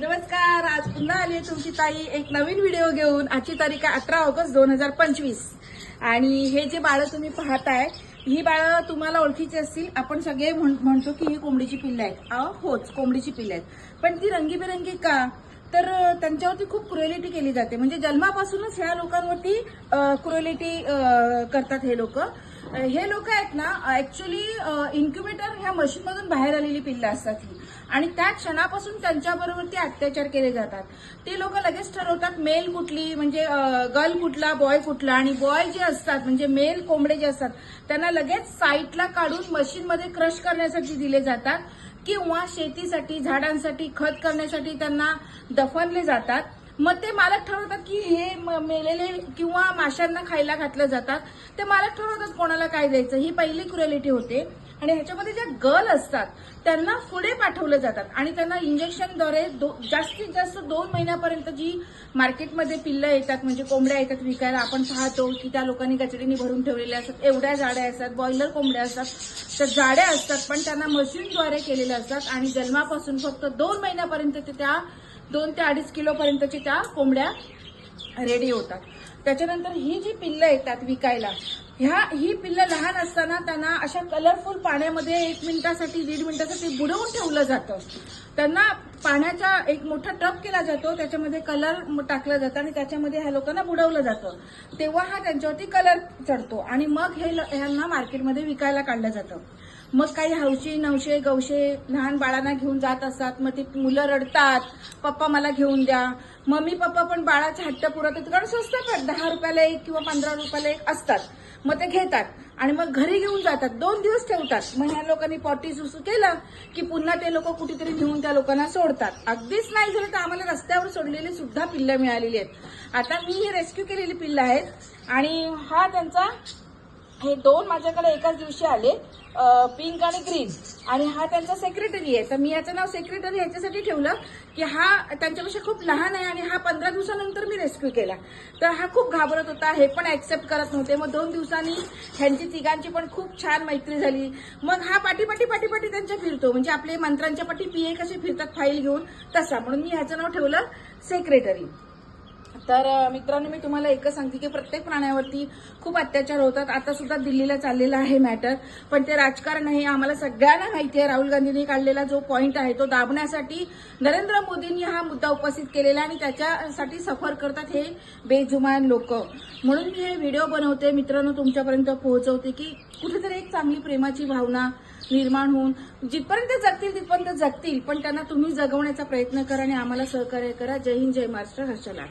नमस्कार आज पुन्हा आली तुमची ताई. एक नवीन व्हिडिओ घेऊन. आजची तारीख आहे अठरा ऑगस्ट दोन हजार पंचवीस. आणि हे जे बाळं तुम्ही पाहताय ही बाळं तुम्हाला ओळखीची असतील. आपण सगळे म्हण- म्हणतो की ही कोंबडीची पिल्लं आहेत. अहो, होच कोंबडीची पिल्लं आहेत. पण ती रंगीबेरंगी का? तर त्यांच्यावरती खूप क्रुएलिटी केली जाते. म्हणजे जन्मापासूनच ह्या लोकांवरती क्रुएलिटी करतात हे लोक. हे लोक आहेत ना ऍक्च्युली इन्क्युबेटर ह्या मशीनमधून बाहेर आलेली पिल्लं असतात ही. आणि त्या क्षणापासून त्यांच्याबरोबर अत्याचार केले जातात. ते लोक लगेच ठरवतात मेल कुठली म्हणजे गर्ल कुठला बॉय कुठला. आणि बॉय जे असतात म्हणजे मेल कोंबडे जे असतात त्यांना लगेच साईटला काढून मशीनमध्ये क्रश करण्यासाठी दिले जातात. किंवा शेतीसाठी झाडांसाठी खत करण्यासाठी त्यांना दफनले जातात. मग ते मालक ठरवतात की हे म- मेलेले किंवा माशांना खायला घातलं जातात. ते मालक ठरवतात कोणाला काय द्यायचं. ही पहिली क्रुएलिटी होते. आणि ह्याच्यामध्ये ज्या गर्ल असतात त्यांना पुढे पाठवलं जातात. आणि त्यांना इंजेक्शनद्वारे दो- जास्तीत जास्त दोन महिन्यापर्यंत जी मार्केटमध्ये पिल्लं येतात म्हणजे कोंबड्या येतात विकायला आपण पाहतो की त्या लोकांनी गचडीने भरून ठेवलेल्या असतात. एवढ्या जाड्या असतात बॉयलर कोंबड्या असतात. त्या जाड्या असतात पण त्यांना मशीनद्वारे केलेल्या असतात आणि जन्मापासून फक्त दोन महिन्यापर्यंत ते त्या दोन ते अडीच किलोपर्यंतच्या त्या कोंबड्या रेडी होतात. त्याच्यानंतर ही जी पिल्लं येतात विकायला ह्या ही पिल्लं लहान असताना त्यांना अशा कलरफुल पाण्यामध्ये एक मिनिटासाठी दीड मिनिटासाठी बुडवून ठेवलं जातं. त्यांना पाण्याचा एक मोठा टप केला जातो त्याच्यामध्ये कलर टाकलं जातं आणि त्याच्यामध्ये ह्या लोकांना बुडवलं जातं. तेव्हा हा त्यांच्यावरती कलर चढतो आणि मग हे ल- ह्यांना मार्केटमध्ये विकायला काढलं जातं. मग काही हौशी नवशे गवशे लहान बाळांना घेऊन जात असतात. मग ती मुलं रडतात. पप्पा मला घेऊन द्या. मम्मी पप्पा पण बाळाचा हट्ट पुरवतात. कारण स्वस्त पण. दहा रुपयाला एक किंवा पंधरा रुपयाला एक असतात. मग ते घेतात. आणि मग घरी घेऊन जातात. दोन दिवस ठेवतात. मग ह्या लोकांनी पॉटी सुसू केलं की पुन्हा ते लोक कुठेतरी घेऊन त्या लोकांना सोडतात. अगदीच नाही झालं तर आम्हाला रस्त्यावर सोडलेली सुद्धा पिल्लं मिळालेली आहेत. आता मी ही रेस्क्यू केलेली पिल्लं आहेत. आणि हा त्यांचा हे दोन माझ्याकडे एकाच दिवशी आले पिंक आणि ग्रीन आणि हा त्यांचा सेक्रेटरी आहे. तर मी याचं नाव सेक्रेटरी ह्याच्यासाठी ठेवलं की हा त्यांच्यापेक्षा खूप लहान आहे आणि हा पंधरा दिवसानंतर मी रेस्क्यू केला. तर हा खूप घाबरत होता हे पण ॲक्सेप्ट करत नव्हते. मग दोन दिवसांनी ह्यांची तिघांची पण खूप छान मैत्री झाली. मग हा पाठी पाठी त्यांच्या फिरतो. म्हणजे आपले मंत्र्यांच्या पाठी पीए कसे फिरतात फाईल घेऊन तसा. म्हणून मी ह्याचं नाव ठेवलं सेक्रेटरी तर मित्रांनो मी तुम्हाला एकच सांगते की प्रत्येक प्राण्यावरती खूप अत्याचार होतात. आता सुद्धा दिल्लीला चाललेला आहे मॅटर पण ते राजकारण आहे. आम्हाला सगळ्यांना माहिती आहे. राहुल गांधींनी काढलेला जो पॉईंट आहे तो दाबण्यासाठी नरेंद्र मोदींनी हा मुद्दा उपस्थित केलेला आणि त्याच्यासाठी सफर करतात हे बेजुमान लोक. म्हणून मी हे व्हिडिओ बनवते. मित्रांनो तुमच्यापर्यंत पोहोचवते की कुठेतरी एक चांगली प्रेमाची भावना निर्माण होऊन जिथपर्यंत जगतील तिथपर्यंत जगतील. पण त्यांना तुम्ही जगवण्याचा प्रयत्न करा आणि आम्हाला सहकार्य करा. जय हिंद जय महाराष्ट्र. हर्षला.